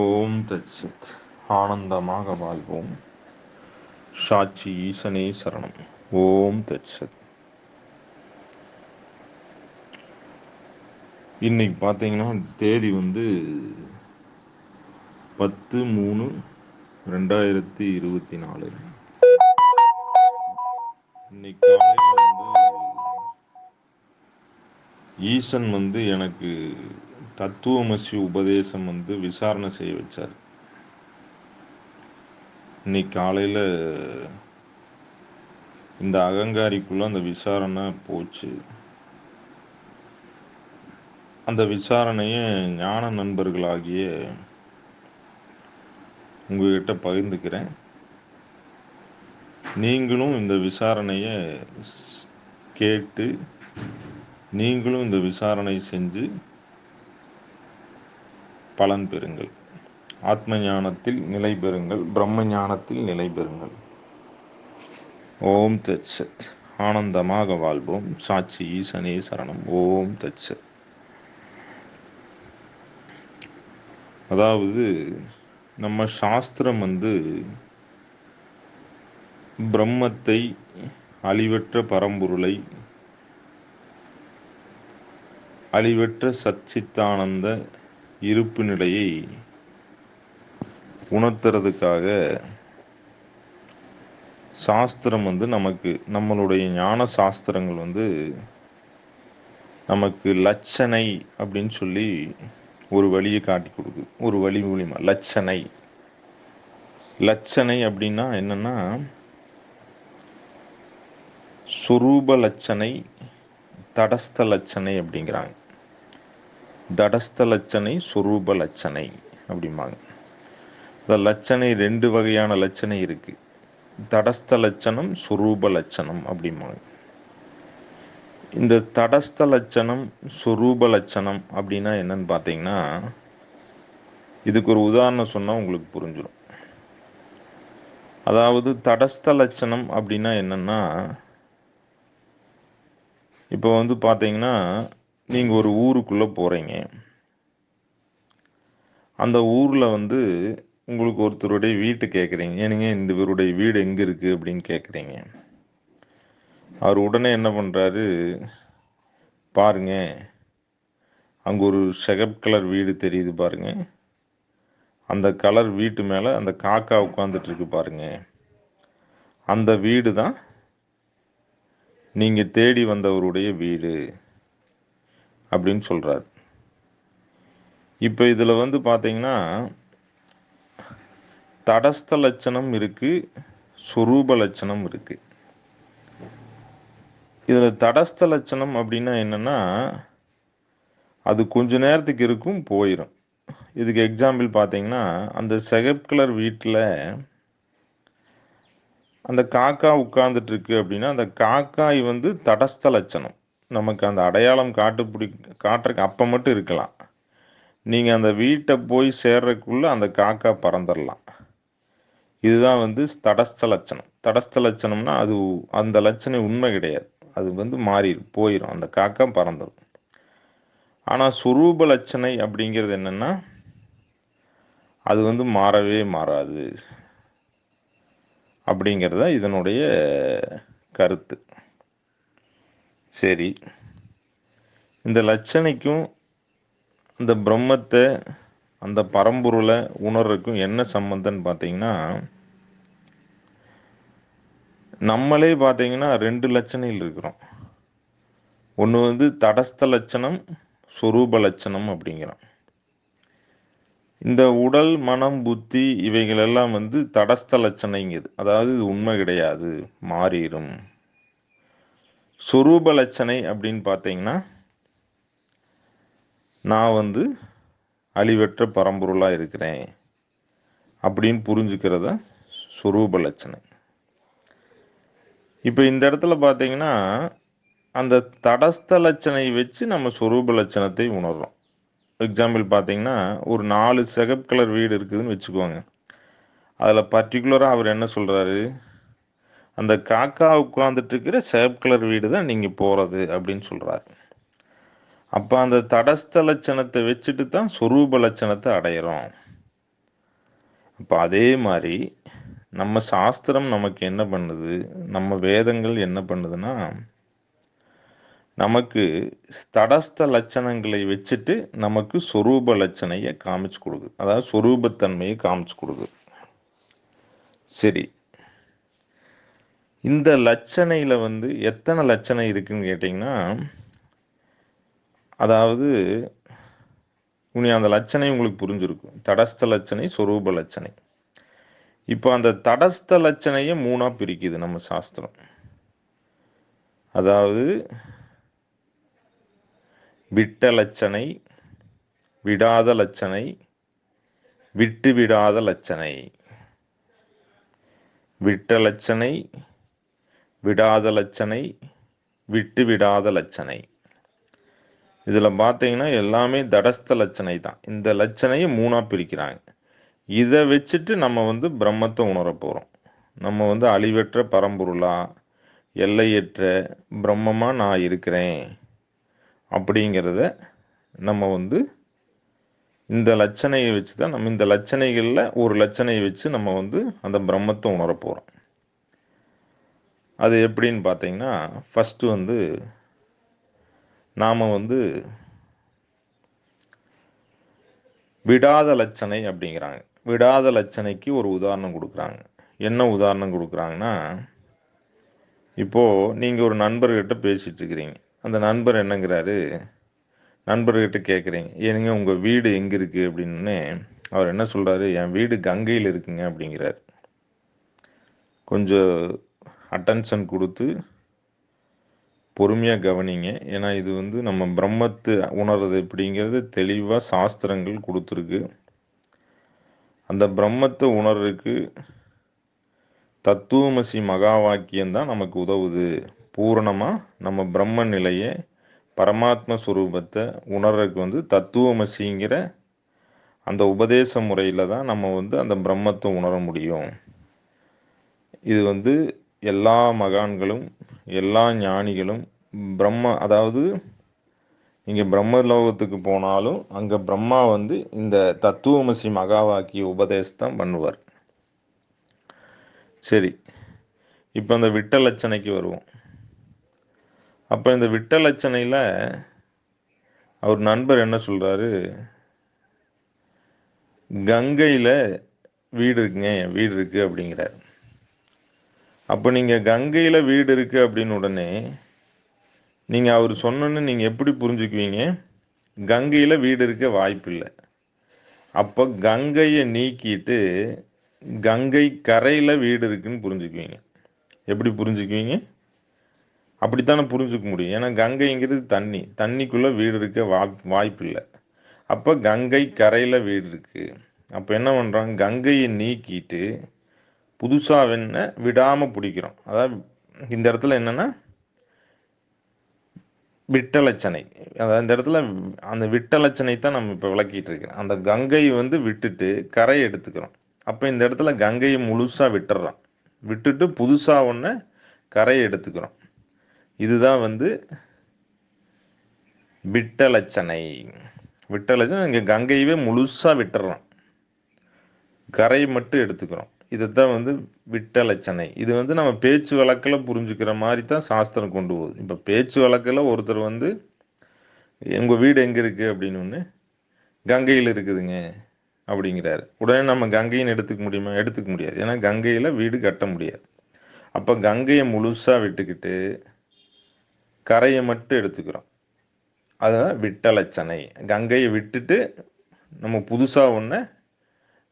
ஓம் தச்சித் ஆனந்தமாக வாழ்வோம். சாட்சி ஈசனே சரணம். ஓம் தத்சத் இன்னைக்கு பார்த்தீங்கன்னா தேதி வந்து பத்து மூணு ரெண்டாயிரத்தி இருபத்தி நாலு. இன்னைக்கு காலையில் வந்து ஈசன் வந்து எனக்கு தத்துவமசி உபதேசம் வந்து விசாரணை செய்ய வச்சார். இன்னைக்கு காலையில் இந்த அகங்காரிக்குள்ள அந்த விசாரணை போச்சு. அந்த விசாரணையை ஞான நண்பர்களாகிய உங்ககிட்ட பகிர்ந்துக்கிறேன். நீங்களும் இந்த விசாரணையை கேட்டு நீங்களும் இந்த விசாரணை செஞ்சு பலன் பெறுங்கள். ஆத்ம ஞானத்தில் நிலை பெறுங்கள். பிரம்ம ஞானத்தில் நிலை பெறுங்கள். ஓம் தத்சத். ஆனந்தமாக வாழ்வோம். சாட்சி ஈசனே சரணம். ஓம் தத்சத். அதாவது நம்ம சாஸ்திரம் வந்து பிரம்மத்தை அழிவற்ற பரம்பொருளை அழிவற்ற சச்சித்தானந்த இருப்பு நிலையை உணர்த்துறதுக்காக சாஸ்திரம் வந்து நமக்கு நம்மளுடைய ஞான சாஸ்திரங்கள் வந்து நமக்கு லட்சணை அப்படின்னு சொல்லி ஒரு வழியை காட்டி கொடுக்குது. ஒரு வழி மூலியமா லட்சணை. லட்சணை அப்படின்னா என்னன்னா சுரூப லட்சணை தடஸ்த லட்சணை அப்படிங்கிறாங்க. தடஸ்த லட்சணை சுரூப லட்சணை அப்படிம்பாங்க. இந்த லட்சணை ரெண்டு வகையான லட்சணை இருக்கு. தடஸ்த லட்சணம் சுரூப லட்சணம் அப்படிம்பாங்க. இந்த தடஸ்த லட்சணம் சுரூப லட்சணம் அப்படின்னா என்னன்னு பார்த்தீங்கன்னா இதுக்கு ஒரு உதாரணம் சொன்னால் உங்களுக்கு புரிஞ்சிடும் அதாவது தடஸ்த லட்சணம் அப்படின்னா என்னன்னா இப்போ வந்து பார்த்தீங்கன்னா நீங்கள் ஒரு ஊருக்குள்ளே போகிறீங்க அந்த ஊரில் வந்து உங்களுக்கு ஒருத்தருடைய வீட்டு கேட்குறீங்க ஏனுங்க இந்த இவருடைய வீடு எங்கே இருக்குது அப்படின்னு கேட்குறீங்க அவர் உடனே என்ன பண்ணுறாரு பாருங்க அங்கே ஒரு செகப் கலர் வீடு தெரியுது பாருங்க. அந்த கலர் வீட்டு மேலே அந்த காக்கா உட்காந்துட்டுருக்கு பாருங்க. அந்த வீடு தான் நீங்கள் தேடி வந்தவருடைய வீடு. அப்படின்னு சொல்கிறார் இப்போ இதில் வந்து பார்த்தீங்கன்னா தடஸ்த லட்சணம் இருக்குது சுரூப லட்சணம் இருக்குது இதில் தடஸ்த லட்சணம் அப்படின்னா என்னென்னா அது கொஞ்ச நேரத்துக்கு இருக்கும் போயிடும் இதுக்கு எக்ஸாம்பிள் பார்த்தீங்கன்னா அந்த செகப் கலர் வீட்டில் அந்த காக்கா உட்கார்ந்துட்டு இருக்கு அப்படின்னா அந்த காக்காய் வந்து தடஸ்த லட்சணம். நமக்கு அந்த அடையாளம் காட்டுப்பிடி காட்டுறக்கு அப்போ மட்டும் இருக்கலாம். நீங்கள் அந்த வீட்டை போய் சேர்றதுக்குள்ளே அந்த காக்கா பறந்துடலாம் இதுதான் வந்து தடஸ்த லட்சணம். தடஸ்த லட்சணம்னா அது அந்த லட்சணம் உண்மை கிடையாது. அது வந்து மாறிடும் போயிடும் அந்த காக்கா பறந்துடும் ஆனால் சுரூப லட்சணை அப்படிங்கிறது என்னென்னா அது வந்து மாறவே மாறாது. அப்படிங்கிறத இதனுடைய கருத்து. சரி. இந்த லட்சணைக்கும் இந்த பிரம்மத்தை அந்த பரம்பொருளை உணர்றதுக்கும் என்ன சம்பந்தம்னு பார்த்தீங்கன்னா நம்மளே பார்த்தீங்கன்னா ரெண்டு லட்சணையில் இருக்கிறோம். ஒன்று வந்து தடஸ்த லட்சணம் சொரூப லட்சணம் அப்படிங்கிறோம். இந்த உடல் மனம் புத்தி இவைகளெல்லாம் வந்து தடஸ்த லட்சணைங்குது அதாவது இது உண்மை கிடையாது மாறிடும் சொரூப லட்சணை அப்படின்னு பார்த்தீங்கன்னா நான் வந்து அழிவற்ற பரம்பொருளாக இருக்கிறேன் அப்படின்னு புரிஞ்சுக்கிறத சொரூப லட்சணை இப்போ இந்த இடத்துல பார்த்தீங்கன்னா அந்த தடஸ்த லட்சணை வச்சு நம்ம சொரூப லட்சணத்தை உணர்றோம். எக்ஸாம்பிள் பார்த்தீங்கன்னா ஒரு நாலு செகப் கலர் வீடு இருக்குதுன்னு வச்சுக்கோங்க. அதில் பர்டிகுலராக அவர் என்ன சொல்கிறாரு அந்த காக்கா உட்காந்துட்டு இருக்கிற சேப் கலர் வீடு தான் நீங்கள் போகிறது அப்படின்னு சொல்கிறாரு அப்போ அந்த தடஸ்த லட்சணத்தை வச்சுட்டு தான் சொரூப லட்சணத்தை அடையிறோம். அப்போ அதே மாதிரி நம்ம சாஸ்திரம் நமக்கு என்ன பண்ணுது? நம்ம வேதங்கள் என்ன பண்ணுதுன்னா நமக்கு தடஸ்த லட்சணங்களை வச்சுட்டு நமக்கு சொரூப லட்சணையை காமிச்சு கொடுக்குது. அதாவது சொரூபத்தன்மையை காமிச்சு கொடுக்குது. சரி. இந்த லட்சணையில் வந்து எத்தனை லட்சணை இருக்குன்னு கேட்டிங்கன்னா அதாவது இனி அந்த லட்சணை உங்களுக்கு புரிஞ்சிருக்கும். தடஸ்த லட்சணை சொரூப லட்சணை. இப்போ அந்த தடஸ்த லட்சணையை மூணாக பிரிக்குது நம்ம சாஸ்திரம். அதாவது விட்ட லட்சணை விடாத லட்சணை விட்டு விடாத லட்சணை. விட்ட லட்சணை விடாத லட்சணை விட்டு விடாத லட்சணை இதில் பார்த்தீங்கன்னா எல்லாமே தடஸ்த லட்சணை தான். இந்த லட்சணையை மூணாக பிரிக்கிறாங்க. இதை வச்சுட்டு நம்ம வந்து பிரம்மத்தை உணர போகிறோம் நம்ம வந்து அழிவற்ற பரம்பொருளா எல்லையற்ற பிரம்மமாக நான் இருக்கிறேன் அப்படிங்கிறத நம்ம வந்து இந்த லட்சணையை வச்சு தான் நம்ம இந்த லட்சணைகளில் ஒரு லட்சணையை வச்சு நம்ம வந்து அந்த பிரம்மத்தை உணர போகிறோம் அது எப்படின்னு பார்த்தீங்கன்னா ஃபஸ்ட்டு வந்து நாம் வந்து விடாத லட்சணை அப்படிங்கிறாங்க. விடாத லட்சணைக்கு ஒரு உதாரணம் கொடுக்குறாங்க. என்ன உதாரணம் கொடுக்குறாங்கன்னா இப்போது நீங்கள் ஒரு நண்பர்கிட்ட பேசிகிட்டு இருக்கிறீங்க. அந்த நண்பர் என்னங்கிறாரு நண்பர்கிட்ட கேட்குறீங்க ஏனுங்க உங்கள் வீடு எங்கே இருக்குது அப்படின்னு அவர் என்ன சொல்கிறாரு என் வீடு கங்கையில் இருக்குங்க அப்படிங்கிறார். கொஞ்சம் அட்டென்ஷன் கொடுத்து பொறுமையாக கவனிங்க. ஏன்னா இது வந்து நம்ம பிரம்மத்து உணர்றது எப்படிங்கிறது தெளிவாக சாஸ்திரங்கள் கொடுத்துருக்கு. அந்த பிரம்மத்தை உணர்றதுக்கு தத்துவமசி மகா வாக்கியம் தான் நமக்கு உதவுது. பூரணமாக நம்ம பிரம்ம நிலையை பரமாத்ம ஸ்வரூபத்தை உணர்றதுக்கு வந்து தத்துவமசிங்கிற அந்த உபதேச முறையில் தான் நம்ம வந்து அந்த பிரம்மத்தை உணர முடியும். இது வந்து எல்லா மகான்களும் எல்லா ஞானிகளும் பிரம்ம அதாவது நீங்கள் பிரம்ம லோகத்துக்கு போனாலும் அங்கே பிரம்மா வந்து இந்த தத்துவமசி மகாவாக்கிய உபதேசத்தான் பண்ணுவார். சரி இப்போ அந்த விட்ட லட்சணைக்கு வருவோம். அப்போ இந்த விட்ட லட்சணையில் அவர் நண்பர் என்ன சொல்கிறாரு கங்கையில் வீடு இருக்குங்க என் வீடு இருக்குது அப்படிங்கிறார். அப்போ நீங்கள் கங்கையில் வீடு இருக்குது அப்படின்னு உடனே நீங்கள் அவர் சொன்னோன்னு நீங்கள் எப்படி புரிஞ்சுக்குவீங்க? கங்கையில் வீடு இருக்க வாய்ப்பு இல்லை அப்போ கங்கையை நீக்கிட்டு கங்கை கரையில் வீடு இருக்குன்னு புரிஞ்சுக்குவீங்க. எப்படி புரிஞ்சுக்குவீங்க? அப்படித்தானே புரிஞ்சுக்க முடியும். ஏன்னா கங்கைங்கிறது தண்ணி. தண்ணிக்குள்ளே வீடு இருக்க வா வாய்ப்பு இல்லை அப்போ கங்கை கரையில் வீடு இருக்குது அப்போ என்ன பண்ணுறாங்க கங்கையை நீக்கிட்டு புதுசாக வெண்ண விடாமல் பிடிக்கிறோம். அதாவது இந்த இடத்துல என்னென்னா விட்டலட்சணை அதாவது இந்த இடத்துல அந்த விட்டலச்சனை தான் நம்ம இப்போ விளக்கிட்டு இருக்கிறோம். அந்த கங்கையை வந்து விட்டுட்டு கரை எடுத்துக்கிறோம். அப்போ இந்த இடத்துல கங்கையை முழுசாக விட்டுறோம். விட்டுட்டு புதுசாக ஒன்று கரையை எடுத்துக்கிறோம். இதுதான் வந்து விட்டலட்சணை விட்டலச்சனை இங்கே கங்கையவே முழுசாக விட்டுறோம். கரை மட்டும் எடுத்துக்கிறோம். இதைத்தான் வந்து விட்டலட்சணை இது வந்து நம்ம பேச்சு வழக்கில் புரிஞ்சுக்கிற மாதிரி தான் சாஸ்திரம் கொண்டு போகுது. இப்போ பேச்சு வழக்கில் ஒருத்தர் வந்து எங்கள் வீடு எங்கே இருக்குது அப்படின்னு ஒன்று கங்கையில் இருக்குதுங்க அப்படிங்கிறாரு. உடனே நம்ம கங்கையின்னு எடுத்துக்க முடியுமா? எடுத்துக்க முடியாது. ஏன்னா கங்கையில் வீடு கட்ட முடியாது. அப்போ கங்கையை முழுசாக விட்டுக்கிட்டு கரையை மட்டும் எடுத்துக்கிறோம். அதுதான் விட்டலட்சணை கங்கையை விட்டுட்டு நம்ம புதுசாக ஒன்று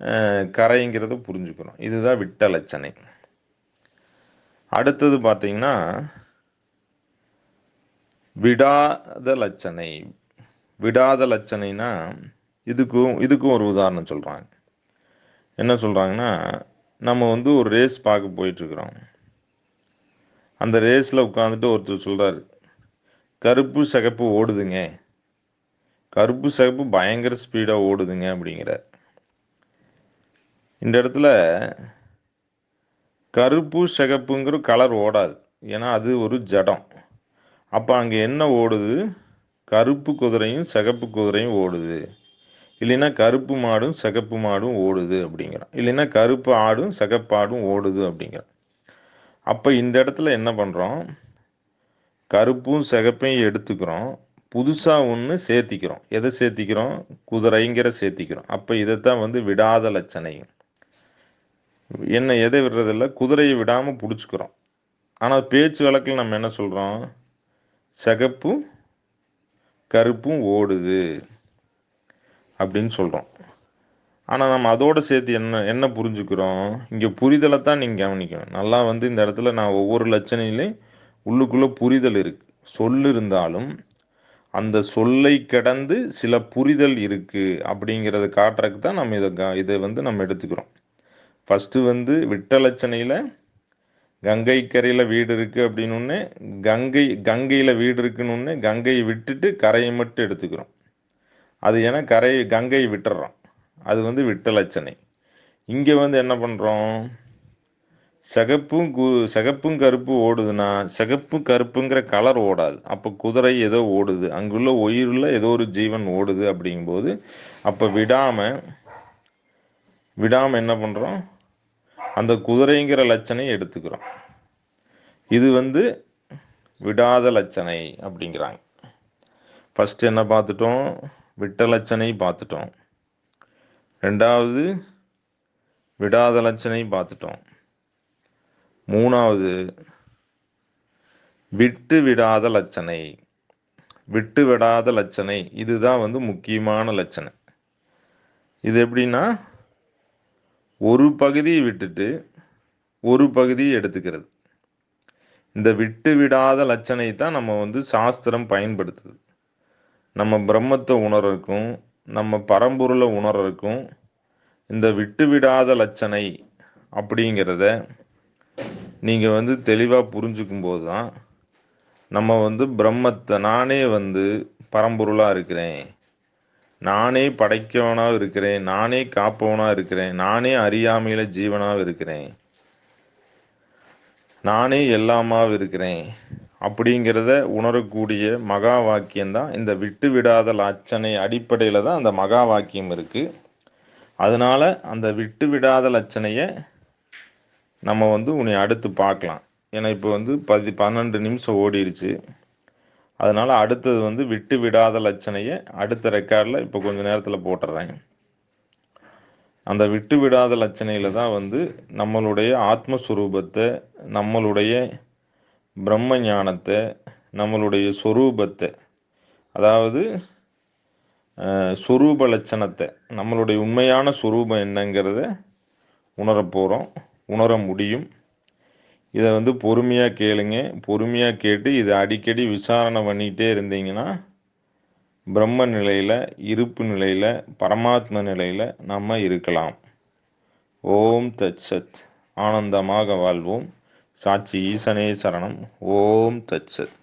கரைங்கிறத புரிஞ்சுக்கிறோம் இதுதான் விட்ட லட்சணை. அடுத்தது பார்த்தீங்கன்னா விடாத லட்சணை. விடாத லட்சணைனா இதுக்கும் இதுக்கும் ஒரு உதாரணம் சொல்கிறாங்க என்ன சொல்கிறாங்கன்னா நம்ம வந்து ஒரு ரேஸ் பார்க்க போயிட்டுருக்குறோம். அந்த ரேஸில் உட்காந்துட்டு ஒருத்தர் சொல்கிறார் கருப்பு சிகப்பு ஓடுதுங்க. கருப்பு சிகப்பு பயங்கர ஸ்பீடாக ஓடுதுங்க. அப்படிங்கிறார். இந்த இடத்துல கருப்பு சிகப்புங்கிற கலர் ஓடாது. ஏன்னா அது ஒரு ஜடம். அப்போ அங்கே என்ன ஓடுது? கருப்பு குதிரையும் சிகப்பு குதிரையும் ஓடுது. இல்லைன்னா கருப்பு மாடும் சிகப்பு மாடும் ஓடுது அப்படிங்கிறான். இல்லைன்னா கருப்பு ஆடும் சிகப்பாடும் ஓடுது அப்படிங்கிறான். அப்போ இந்த இடத்துல என்ன பண்ணுறோம் கருப்பும் சிகப்பையும் எடுத்துக்கிறோம். புதுசாக ஒன்று சேர்த்திக்கிறோம். எதை சேர்த்திக்கிறோம்? குதிரைங்கிற சேர்த்திக்கிறோம். அப்போ இதைத்தான் வந்து விடாத லட்சணையும். என்ன எதை விடுறதில்ல குதிரையை விடாமல் பிடிச்சிக்கிறோம். ஆனால் பேச்சு வழக்கில் நம்ம என்ன சொல்கிறோம் சிகப்பும் கருப்பும் ஓடுது அப்படின்னு சொல்கிறோம் ஆனால் நம்ம அதோடு சேர்த்து என்ன என்ன புரிஞ்சுக்கிறோம்? இங்கே புரிதலை தான் நீங்கள் கவனிக்கணும். நல்லா வந்து இந்த இடத்துல நான் ஒவ்வொரு லட்சணையிலையும் உள்ளுக்குள்ளே புரிதல் இருக்குது சொல் இருந்தாலும் அந்த சொல்லை கடந்து சில புரிதல் இருக்குது அப்படிங்கிறத காட்டுறதுக்கு தான் நம்ம இதை இதை வந்து நம்ம எடுத்துக்கிறோம். ஃபஸ்ட்டு வந்து விட்டலச்சனையில் கங்கைக்கரையில் கங்கை கரையில் வீடு இருக்குது அப்படின்னு கங்கை கங்கையில் வீடு இருக்குன்னு கங்கையை விட்டுட்டு கரையை மட்டும் எடுத்துக்கிறோம். அது ஏன்னா கரை கங்கையை விட்டுறோம். அது வந்து விட்டலச்சனை. இங்கே வந்து என்ன பண்ணுறோம் சிகப்பும் கு சிகப்பும் கருப்பு ஓடுதுன்னா சிகப்பு கருப்புங்கிற கலர் ஓடாது. அப்போ குதிரை ஏதோ ஓடுது. அங்குள்ள உயிருள்ள ஏதோ ஒரு ஜீவன் ஓடுது அப்படிங்கும்போது அப்போ விடாமல் விடாமல் என்ன பண்ணுறோம் அந்த குதிரைங்கிற லட்சணை எடுத்துக்கிறோம். இது வந்து விடாத லட்சணை அப்படிங்கிறாங்க. ஃபஸ்ட்டு என்ன பார்த்துட்டோம்? விட்ட லட்சணை பார்த்துட்டோம். ரெண்டாவது விடாத லட்சணை பார்த்துட்டோம். மூணாவது விட்டு விடாத லட்சணை. விட்டு விடாத லட்சணை. இதுதான் வந்து முக்கியமான லட்சணை. இது எப்படின்னா ஒரு பகுதியை விட்டுட்டு ஒரு பகுதியை எடுத்துக்கிறது. இந்த விட்டு விடாத லட்சணை தான் நம்ம வந்து சாஸ்திரம் பயன்படுத்துது. நம்ம பிரம்மத்தை உணர்றதுக்கும் நம்ம பரம்பொருளை உணர்றதுக்கும் இந்த விட்டு விடாத லட்சணை அப்படிங்கிறத நீங்கள் வந்து தெளிவாக புரிஞ்சுக்கும் போது தான் நம்ம வந்து பிரம்மத்தை நானே வந்து பரம்பொருளாக இருக்கிறேன். நானே படைக்கவனாக இருக்கிறேன் நானே காப்பவனாக இருக்கிறேன் நானே அறியாமையில் ஜீவனாக இருக்கிறேன். நானே எல்லாமாக இருக்கிறேன். அப்படிங்கிறத உணரக்கூடிய மகா வாக்கியம் தான் இந்த விட்டு விடாத லட்சணை அடிப்படையில் தான் அந்த மகா வாக்கியம் இருக்குது அதனால் அந்த விட்டு விடாத லட்சணையை நம்ம வந்து உன்னை அடுத்து பார்க்கலாம். ஏன்னா இப்போ வந்து பதி பன்னெண்டு நிமிஷம் ஓடிடுச்சு அதனால் அடுத்தது வந்து விட்டு விடாத லட்சணையை அடுத்த ரெக்கார்டில் இப்போ கொஞ்சம் நேரத்தில் போட்டுடுறேன் அந்த விட்டு விடாத லட்சணையில் தான் வந்து நம்மளுடைய ஆத்மஸ்வரூபத்தை நம்மளுடைய பிரம்ம ஞானத்தை நம்மளுடைய சொரூபத்தை அதாவது சொரூப லட்சணத்தை நம்மளுடைய உண்மையான சொரூபம் என்னங்கிறத உணரப்போகிறோம் உணர முடியும். இதை வந்து பொறுமையாக கேளுங்க. பொறுமையாக கேட்டு இதை அடிக்கடி விசாரணை பண்ணிகிட்டே இருந்தீங்கன்னா பிரம்ம நிலையில் இருப்பு நிலையில் பரமாத்ம நிலையில் நம்ம இருக்கலாம். ஓம் தத் சத். ஆனந்தமாக வாழ்வோம். சாட்சி ஈசனே சரணம். ஓம் தத் சத்.